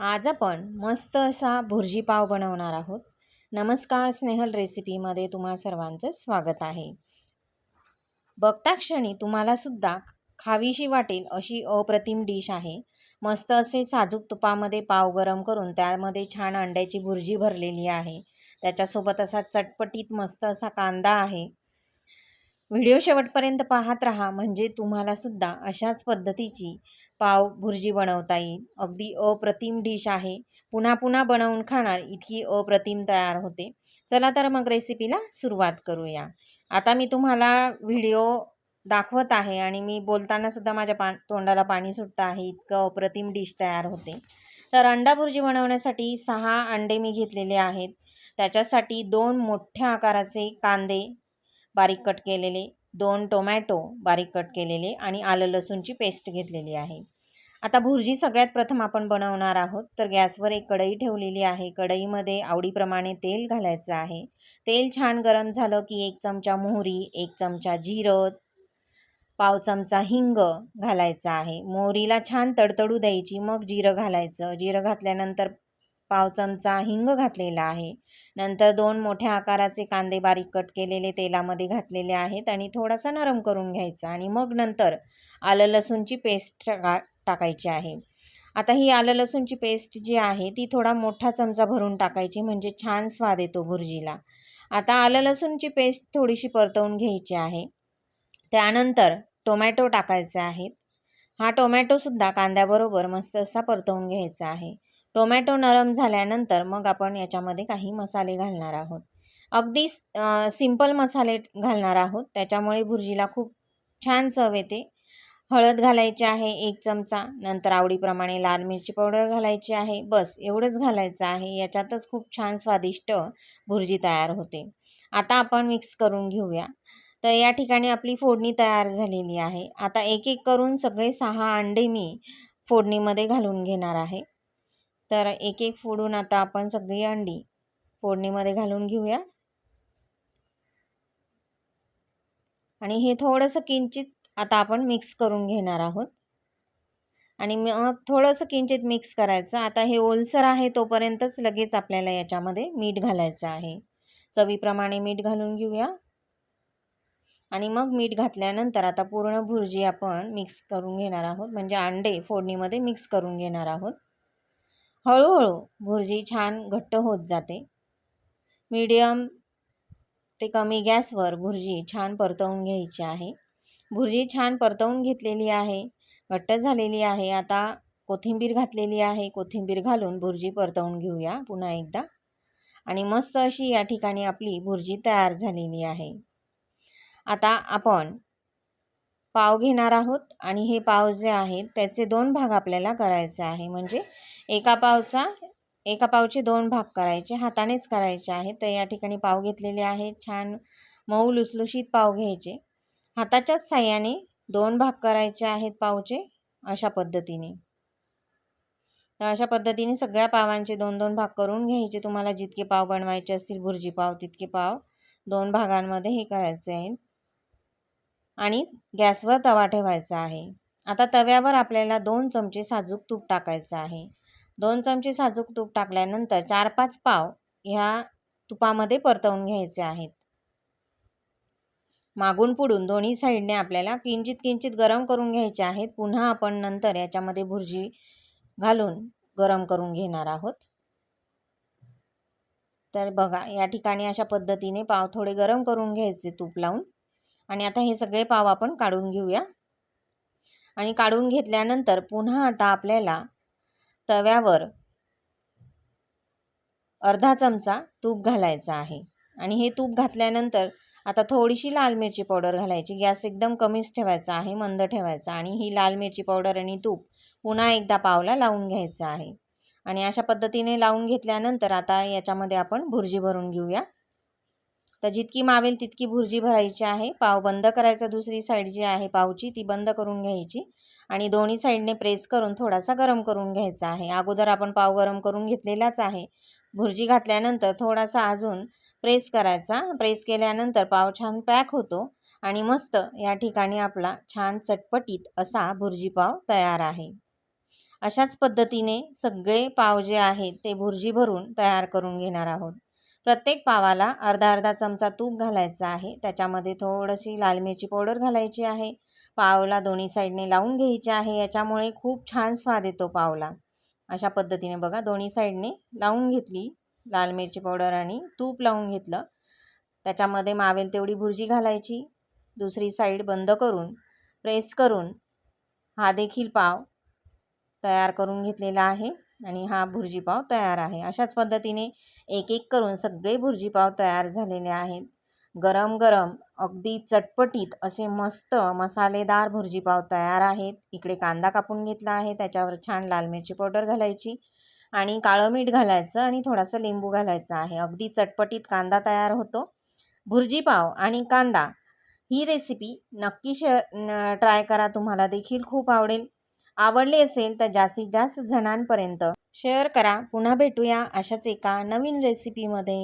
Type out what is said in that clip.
आज आपण मस्त असा भुर्जी पाव बनवणार आहोत. नमस्कार स्नेहल रेसिपीमध्ये तुम्हा सर्वांचं स्वागत आहे. बघता क्षणी तुम्हालासुद्धा खावीशी वाटेल अशी अप्रतिम डिश आहे. मस्त असे साजूक तुपामध्ये पाव गरम करून त्यामध्ये छान अंड्याची भुर्जी भरलेली आहे. त्याच्यासोबत असा चटपटीत मस्त असा कांदा आहे. व्हिडिओ शेवटपर्यंत पाहत राहा म्हणजे तुम्हालासुद्धा अशाच पद्धतीची पाव भुर्जी बनवता येईल. अगदी अप्रतिम डिश आहे. पुन्हा पुन्हा बनवून खाणार इतकी अप्रतिम तयार होते. चला तर मग रेसिपीला सुरुवात करूया. आता मी तुम्हाला व्हिडिओ दाखवत आहे आणि मी बोलताना सुद्धा माझ्या पा तोंडाला पाणी सुटतं आहे. इतकं अप्रतिम डिश तयार होते. तर अंडा भुर्जी बनवण्यासाठी सहा अंडे मी घेतलेले आहेत. त्याच्यासाठी दोन मोठ्या आकाराचे कांदे बारीक कट केलेले दोन टोमॅटो बारीक कट केलेले आणि आलं लसूणची पेस्ट घेतलेली आहे. आता भुर्जी सगळ्यात प्रथम आपण बनवणार आहोत. तर गॅसवर एक कढई ठेवलेली आहे. कढईमध्ये आवडीप्रमाणे तेल घालायचं आहे. तेल छान गरम झालं की एक चमचा मोहरी एक चमचा जिरं पाव चमचा हिंग घालायचा आहे. मोहरीला छान तडतडू द्यायची. मग जिरं घालायचं. जिरं घातल्यानंतर पाव चमचा हिंग घातलेला आहे. नंतर दोन मोठ्या आकाराचे कांदे बारीक कट केलेले तेलामध्ये घातलेले आहेत आणि थोडासा नरम करून घ्यायचा आणि मग नंतर आलं लसूणची पेस्ट टाका टाकायची आहे. आता ही आलं लसूणची पेस्ट जी आहे ती थोडा मोठा चमचा भरून टाकायची म्हणजे छान स्वाद येतो भुर्जीला. आता आलं लसूणची पेस्ट थोडीशी परतवून घ्यायची आहे. त्यानंतर टोमॅटो टाकायचे आहेत. हा टोमॅटोसुद्धा कांद्याबरोबर मस्त असा परतवून घ्यायचा आहे. टोमॅटो नरम झाल्यानंतर मग आपण याच्यामध्ये काही मसाले घालणार आहोत. अगदी सिंपल मसाले घालणार आहोत. त्याच्यामुळे भुर्जीला खूप छान चव येते. हळद घालायची आहे एक चमचा नंतर आवडीप्रमाणे लाल मिरची पावडर घालायची आहे. बस एवढंच घालायचं आहे. याच्यातच खूप छान स्वादिष्ट भुर्जी तयार होते. आता आपण मिक्स करून घेऊया. तर या ठिकाणी आपली फोडणी तयार झालेली आहे. आता एक एक करून सगळे सहा अंडे मी फोडणीमध्ये घालून घेणार आहे. तर एक एक फोडून आता आपण सगळी अंडी फोडणीमध्ये घालून घेऊया. आणि हे थोडंसं किंचित आता आपण मिक्स करून घेणार आहोत. आणि मग थोडंसं किंचित मिक्स करायचं. आता हे ओलसर आहे तोपर्यंतच लगेच आपल्याला याच्यामध्ये मीठ घालायचं आहे. चवीप्रमाणे मीठ घालून घेऊया. आणि मग मीठ घातल्यानंतर आता पूर्ण भुर्जी आपण मिक्स करून घेणार आहोत. म्हणजे अंडे फोडणीमध्ये मिक्स करून घेणार आहोत. हळूहळू भुर्जी छान घट्ट होत जाते. मीडियम ते कमी गॅसवर भुर्जी छान परतवून घ्यायची आहे. भुर्जी छान परतवून घेतलेली आहे घट्ट झालेली आहे. आता कोथिंबीर घातलेली आहे. कोथिंबीर घालून भुर्जी परतवून घेऊया पुन्हा एकदा. आणि मस्त अशी या ठिकाणी आपली भुर्जी तयार झालेली आहे. आता आपण पाव घेणार आहोत आणि हे पाव जे आहेत त्याचे दोन भाग आपल्याला करायचे आहे. म्हणजे एका पावचा एका पावचे दोन भाग करायचे हातानेच करायचे आहेत तर या ठिकाणी पाव घेतलेले आहेत. छान मऊ लुसलुशीत पाव घ्यायचे. हाताच्याच साह्याने दोन भाग करायचे आहेत पावचे अशा पद्धतीने. तर अशा पद्धतीने सगळ्या पावांचे दोन दोन भाग करून घ्यायचे. तुम्हाला जितके पाव बनवायचे असतील भुर्जी पाव तितके पाव दोन भागांमध्ये हे करायचे आहेत. आणि गॅसवर तवा ठेवायचा आहे. आता तव्यावर आपल्याला दोन चमचे साजूक तूप टाकायचं आहे. दोन चमचे साजूक तूप टाकल्यानंतर चार पाच पाव ह्या तुपामध्ये परतवून घ्यायचे आहेत. मागून पुढून दोन्ही साईडने आपल्याला किंचित किंचित गरम करून घ्यायचे आहेत. पुन्हा आपण नंतर याच्यामध्ये भुर्जी घालून गरम करून घेणार आहोत. तर बघा या ठिकाणी अशा पद्धतीने पाव थोडे गरम करून घ्यायचे तूप लावून. आणि आता हे सगळे पाव आपण काढून घेऊया. आणि काढून घेतल्यानंतर पुन्हा आता आपल्याला तव्यावर अर्धा चमचा तूप घालायचा आहे. आणि हे तूप घातल्यानंतर आता थोडीशी लाल मिरची पावडर घालायची. गॅस एकदम कमीच ठेवायचा आहे मंद ठेवायचा. आणि ही लाल मिरची पावडर आणि तूप पुन्हा एकदा पावला लावून घ्यायचं आहे. आणि अशा पद्धतीने लावून घेतल्यानंतर आता याच्यामध्ये आपण भुर्जी भरून घेऊया. तर जितकी मावेल तितकी भुर्जी भरायची आहे. पाव बंद करायचा दुसरी साईड जी आहे पावची ती बंद करून घ्यायची. आणि दोन्ही साईडने प्रेस करून थोडासा गरम करून घ्यायचा आहे. अगोदर आपण पाव गरम करून घेतलेलाच आहे. भुर्जी घातल्यानंतर थोडासा अजून प्रेस करायचा. प्रेस केल्यानंतर पाव छान पॅक होतो. आणि मस्त या ठिकाणी आपला छान चटपटीत असा भुर्जी पाव तयार आहे. अशाच पद्धतीने सगळे पाव जे आहेत ते भुर्जी भरून तयार करून घेणार आहोत. प्रत्येक पावाला अर्धा अर्धा चमचा तूप घालायचा आहे. त्याच्यामध्ये थोडीशी लाल मिरची पावडर घालायची आहे. पावला दोन्ही साईडने लावून घ्यायची आहे. याच्यामुळे खूप छान स्वाद येतो पावला. अशा पद्धतीने बघा दोन्ही साईडने लावून घेतली. लाल मिरची पावडर आणि तूप लावून घेतलं. त्याच्यामध्ये मावेल तेवढी भुर्जी घालायची. दुसरी साईड बंद करून प्रेस करून हा देखील पाव तयार करून घेतलेला आहे. आणि हा भुर्जीपाव तयार आहे. अशाच पद्धतीने एक एक करून सगळे भुर्जीपाव तयार झालेले आहेत. गरम गरम अगदी चटपटीत असे मस्त मसालेदार भुर्जीपाव तयार आहेत. इकडे कांदा कापून घेतला आहे त्याच्यावर छान लाल मिरची पावडर घालायची आणि काळं मीठ घालायचं आणि थोडासा लिंबू घालायचं आहे. अगदी चटपटीत कांदा तयार होतो. भुर्जीपाव आणि कांदा ही रेसिपी नक्की शेअर ट्राय करा. तुम्हाला देखील खूप आवडेल. आवडले असेल तर जास्तीत जास्त जणांपर्यंत. शेअर करा. पुन्हा भेटूया अशाच एका नवीन रेसिपीमध्ये